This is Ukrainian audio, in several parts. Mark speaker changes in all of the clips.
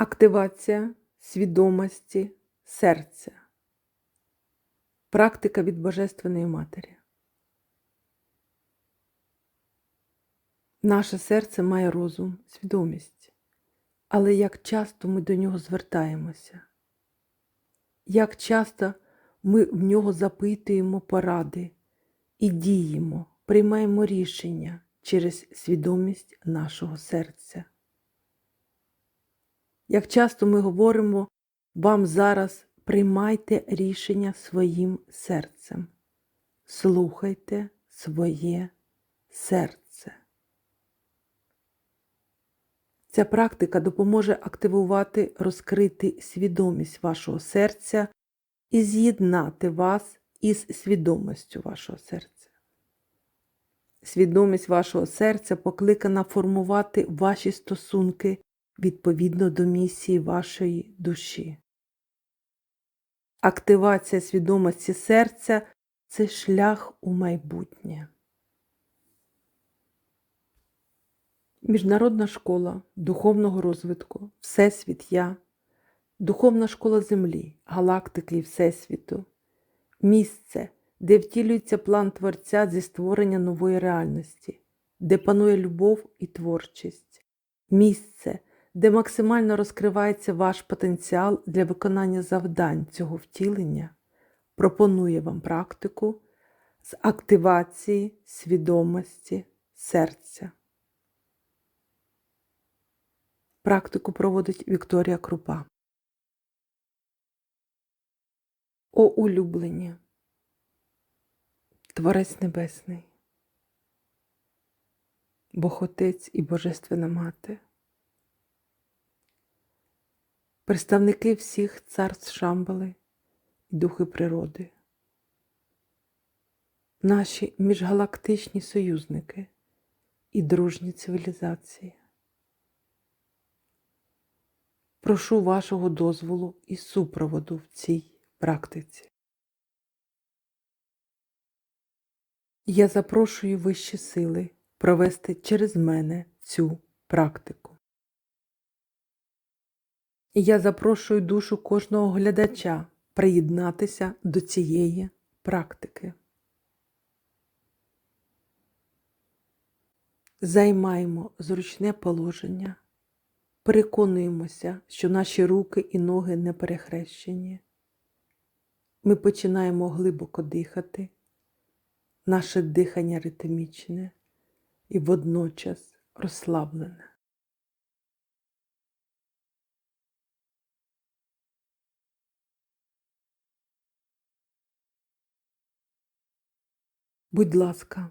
Speaker 1: Активація свідомості серця. Практика від Божественної Матері. Наше серце має розум, свідомість. Але як часто ми до нього звертаємося? Як часто ми в нього запитуємо поради і діємо, приймаємо рішення через свідомість нашого серця? Як часто ми говоримо вам зараз приймайте рішення своїм серцем, слухайте своє серце. Ця практика допоможе активувати, розкрити свідомість вашого серця і з'єднати вас із свідомістю вашого серця. Свідомість вашого серця покликана формувати ваші стосунки відповідно до місії вашої душі. Активація свідомості серця це шлях у майбутнє. Міжнародна школа духовного розвитку, Всесвіт Я, Духовна школа Землі, галактики і Всесвіту, місце, де втілюється план Творця зі створення нової реальності, де панує любов і творчість, місце, де максимально розкривається ваш потенціал для виконання завдань цього втілення, пропонує вам практику з активації свідомості серця. Практику проводить Вікторія Крупа. О улюблені, Творець Небесний, Бог Отець і Божественна Мати, представники всіх царств Шамбали і духи природи, наші міжгалактичні союзники і дружні цивілізації. Прошу вашого дозволу і супроводу в цій практиці. Я запрошую вищі сили провести через мене цю практику. І я запрошую душу кожного глядача приєднатися до цієї практики. Займаємо зручне положення. Переконуємося, що наші руки і ноги не перехрещені. Ми починаємо глибоко дихати, наше дихання ритмічне і водночас розслаблене. Будь ласка,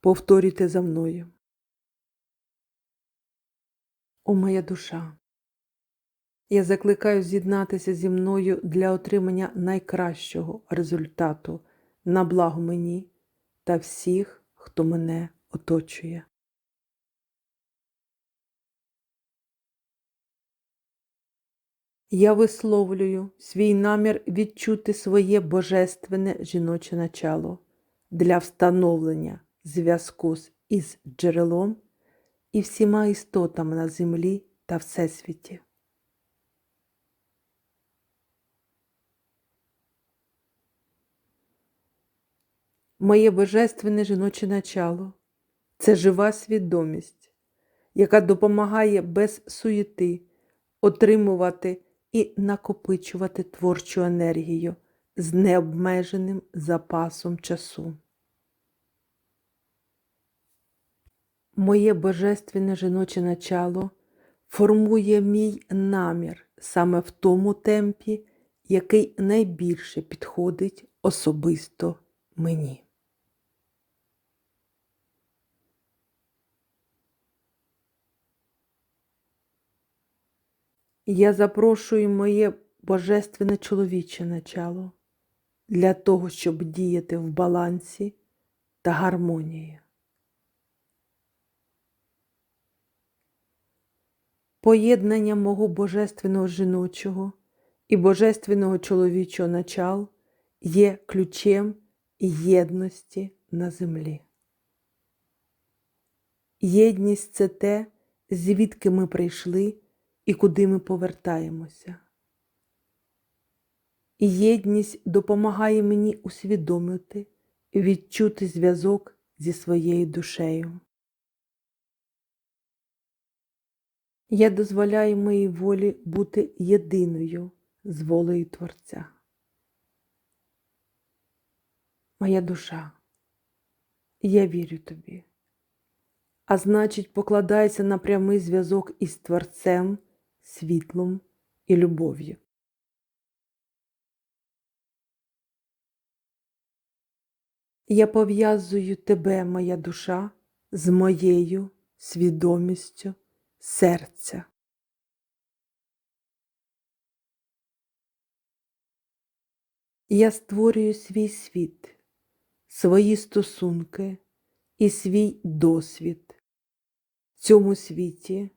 Speaker 1: повторюйте за мною. О моя душа, я закликаю з'єднатися зі мною для отримання найкращого результату на благо мені та всіх, хто мене оточує. Я висловлюю свій намір відчути своє божественне жіноче начало для встановлення зв'язку із джерелом і всіма істотами на землі та Всесвіті. Моє божественне жіноче начало це жива свідомість, яка допомагає без суєти отримувати і накопичувати творчу енергію з необмеженим запасом часу. Моє божественне жіноче начало формує мій намір саме в тому темпі, який найбільше підходить особисто мені. Я запрошую моє божественне чоловіче начало для того, щоб діяти в балансі та гармонії. Поєднання мого божественного жіночого і божественного чоловічого начал є ключем єдності на землі. Єдність це те, звідки ми прийшли і куди ми повертаємося. Єдність допомагає мені усвідомити відчути зв'язок зі своєю душею. Я дозволяю моїй волі бути єдиною з волею Творця. Моя душа, я вірю тобі, а значить, покладайся на прямий зв'язок із Творцем, світлом і любов'ю. Я пов'язую тебе, моя душа, з моєю свідомістю серця. Я створюю свій світ, свої стосунки і свій досвід в цьому світі,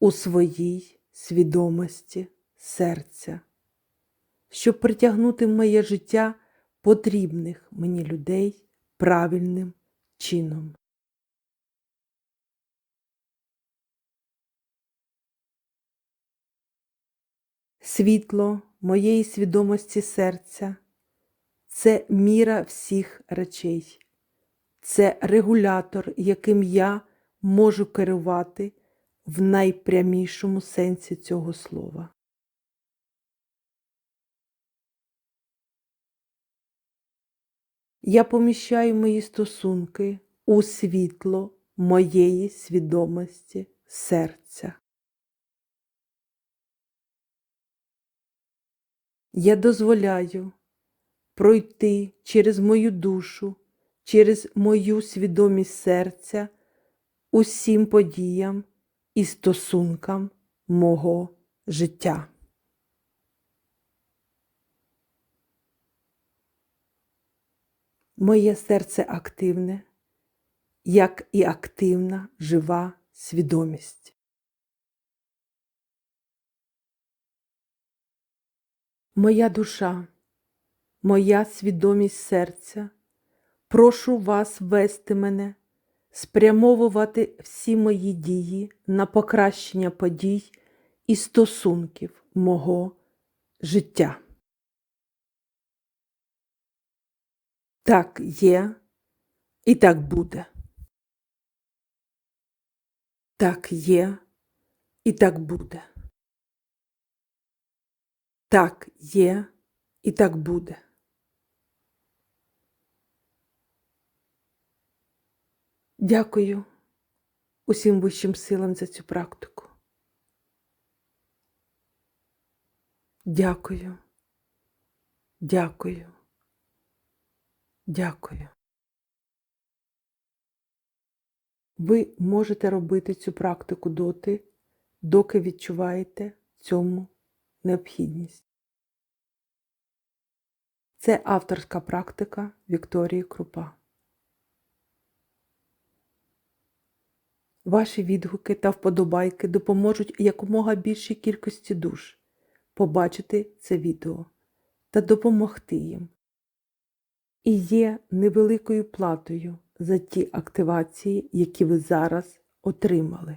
Speaker 1: у своїй свідомості серця, щоб притягнути в моє життя потрібних мені людей правильним чином. Світло моєї свідомості серця це міра всіх речей, це регулятор, яким я можу керувати в найпрямішому сенсі цього слова. Я поміщаю мої стосунки у світло моєї свідомості серця. Я дозволяю пройти через мою душу, через мою свідомість серця усім подіям і стосункам мого життя. Моє серце активне, як і активна жива свідомість. Моя душа, моя свідомість серця, прошу вас вести мене, спрямовувати всі мої дії на покращення подій і стосунків мого життя. Так є і так буде. Так є і так буде. Так є і так буде. Дякую усім вищим силам за цю практику. Дякую. Дякую. Дякую. Ви можете робити цю практику доти, доки відчуваєте цьому необхідність. Це авторська практика Вікторії Крупа. Ваші відгуки та вподобайки допоможуть якомога більшій кількості душ побачити це відео та допомогти їм. І є невеликою платою за ті активації, які ви зараз отримали.